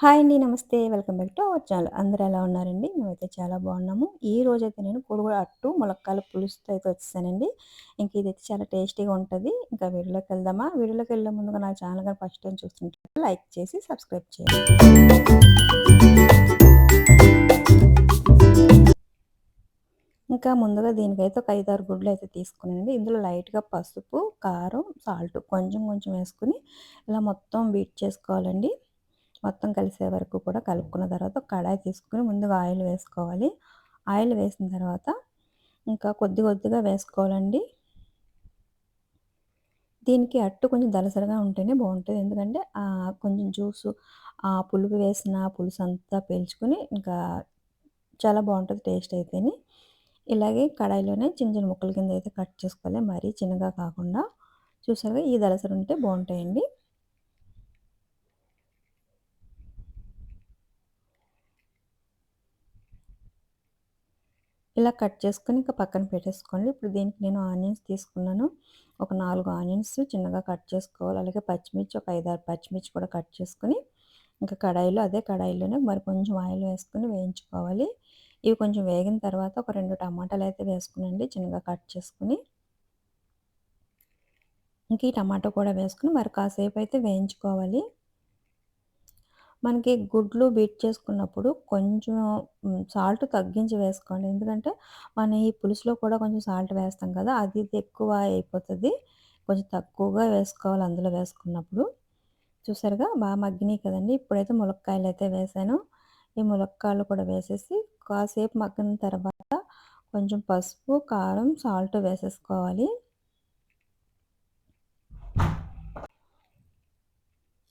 Hi అండి. నమస్తే. Welcome back to our channel. అందరూ ఎలా ఉన్నారండి? మేమైతే చాలా బాగున్నాము. ఈ రోజైతే నేను కోడిగుడ్డు అట్టు, ములక్కాయల పులుసుతో అయితే వచ్చేసానండి. ఇంక ఇదైతే చాలా టేస్టీగా ఉంటుంది ఇంకా వీడియోలోకి వెళ్దామా? వీడియోలోకి వెళ్ళే ముందుగా నా ఛానల్ కానీ ఫస్ట్ టైం చూస్తుంటే లైక్ చేసి సబ్స్క్రైబ్ చేయండి. ఇంకా ముందుగా దీనికైతే ఒక 5, 6 గుడ్లు అయితే తీసుకున్నానండి. ఇందులో లైట్‌గా పసుపు, కారం, సాల్ట్ కొంచెం కొంచెం వేసుకొని ఇలా మొత్తం బీట్ చేసుకోవాలండి. మొత్తం కలిసే వరకు కూడా కలుపుకున్న తర్వాత కడాయి తీసుకొని ముందుగా ఆయిల్ వేసుకోవాలి. ఆయిల్ వేసిన తర్వాత ఇంకా కొద్ది కొద్దిగా వేసుకోవాలండి. దీనికి అట్టు కొంచెం దలసరిగా ఉంటేనే బాగుంటుంది. ఎందుకంటే కొంచెం జ్యూసు ఆ పులుపు వేసిన పులుసు అంతా పీల్చుకుని ఇంకా చాలా బాగుంటుంది టేస్ట్ అయితేని. ఇలాగే కడాయిలోనే చిన్న చిన్న ముక్కల కింద అయితే కట్ చేసుకోవాలి. మరీ చిన్నగా కాకుండా చూసారుగా ఈ దలసరి ఉంటే బాగుంటాయండి. ఇలా కట్ చేసుకొని ఇంకా పక్కన పెట్టేసుకోండి. ఇప్పుడు దీనికి నేను ఆనియన్స్ తీసుకున్నాను. ఒక నాలుగు ఆనియన్స్ చిన్నగా కట్ చేసుకోవాలి. అలాగే పచ్చిమిర్చి ఒక 5, 6 పచ్చిమిర్చి కూడా కట్ చేసుకొని ఇంకా కడాయిలో అదే కడాయిలోనే మరి కొంచెం ఆయిల్ వేసుకొని వేయించుకోవాలి. ఇవి కొంచెం వేగిన తర్వాత ఒక రెండు టమాటాలు అయితే వేసుకునండి చిన్నగా కట్ చేసుకొని. ఇంక ఈ టమాటో కూడా వేసుకుని మరి కాసేపు అయితే వేయించుకోవాలి. మనకి గుడ్లు బీట్ చేసుకున్నప్పుడు కొంచెం సాల్ట్ తగ్గించి వేసుకోండి. ఎందుకంటే మనం ఈ పులుసులో కూడా కొంచెం సాల్ట్ వేస్తాం కదా! అది ఇది ఎక్కువ అయిపోతుంది కొంచెం తక్కువగా వేసుకోవాలి అందులో వేసుకున్నప్పుడు. చూసారుగా బాగా మగ్గినాయి కదండీ! ఇప్పుడైతే ములక్కాయలు అయితే వేసాను. ఈ ములక్కాయలు కూడా వేసేసి కాసేపు మగ్గిన తర్వాత కొంచెం పసుపు, కారం, సాల్ట్ వేసేసుకోవాలి.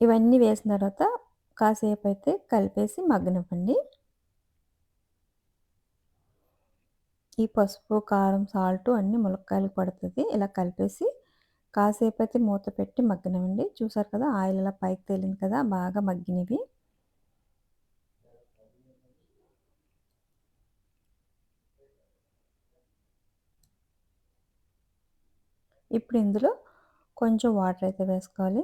ఇవన్నీ వేసిన తర్వాత కాసేపు అయితే కలిపేసి మగ్గనివ్వండి. ఈ పసుపు, కారం, సాల్ట్ అన్నీ ములక్కాయలు పడుతుంది. ఇలా కలిపేసి కాసేపు అయితే మూత పెట్టి మగ్గనివ్వండి. చూసారు కదా ఆయిల్ ఇలా పైకి తేలింది కదా! బాగా మగ్గినవి. ఇప్పుడు ఇందులో కొంచెం వాటర్ అయితే వేసుకోవాలి.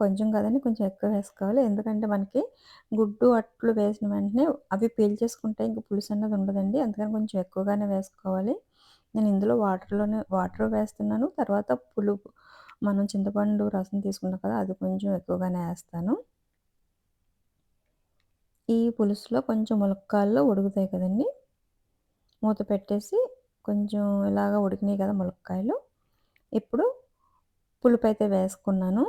కొంచెం కదండి కొంచెం ఎక్కువ వేసుకోవాలి. ఎందుకంటే మనకి గుడ్డు అట్లు వేసిన వెంటనే అవి పీల్చేసుకుంటే ఇంక పులుసు అన్నది ఉండదండి. అందుకని కొంచెం ఎక్కువగానే వేసుకోవాలి. నేను ఇందులో వాటర్‌లోనే వాటర్ వేస్తున్నాను. తర్వాత పులుపు మనం చింతపండు రసం తీసుకున్నాం కదా! అది కొంచెం ఎక్కువగానే వేస్తాను ఈ పులుసులో కొంచెం ములక్కాల్లో ఉడుకుతాయి కదండీ! మూత పెట్టేసి కొంచెం ఇలాగ ఉడికినాయి కదా ములక్కాయలు. ఇప్పుడు పులుపు అయితే వేసుకున్నాను.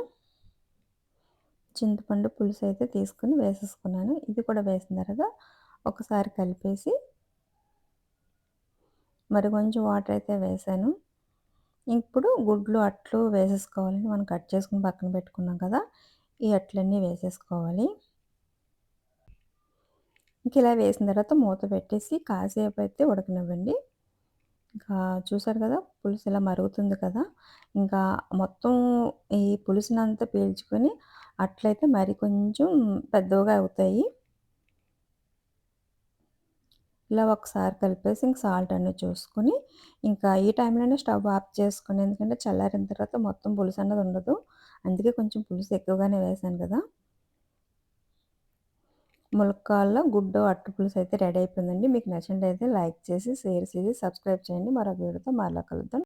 చింతపండు పులుసు అయితే తీసుకొని వేసేసుకున్నాను. ఇది కూడా వేసిన తర్వాత ఒకసారి కలిపేసి మరి కొంచెం వాటర్ అయితే వేసాను. ఇప్పుడు గుడ్లు అట్లు వేసేసుకోవాలండి. మనం కట్ చేసుకుని పక్కన పెట్టుకున్నాం కదా! ఈ అట్లన్నీ వేసేసుకోవాలి. ఇంక ఇలా వేసిన తర్వాత మూత పెట్టేసి కాసేపు అయితే ఉడకనివ్వండి. ఇంకా చూసారు కదా పులుసు ఇలా మరుగుతుంది కదా! ఇంకా మొత్తం ఈ పులుసునంతా పీల్చుకొని అట్లయితే మరి కొంచెం పెద్దవిగా అవుతాయి. ఇలా ఒకసారి కలిపేసి ఇంక సాల్ట్ అన్నీ చూసుకొని ఇంకా ఈ టైంలోనే స్టవ్ ఆఫ్ చేసుకుని ఎందుకంటే చల్లారిన తర్వాత మొత్తం పులుసు అన్నది ఉండదు. అందుకే కొంచెం పులుసు ఎక్కువగానే వేసాను కదా! ములక్కాల్లో గుడ్డు అట్టు పులుసు అయితే రెడీ అయిపోయిందండి. మీకు నచ్చినట్లయితే లైక్ చేసి, షేర్ చేసి, సబ్స్క్రైబ్ చేయండి. మరొక వీడియోతో మరలా కలుద్దాం.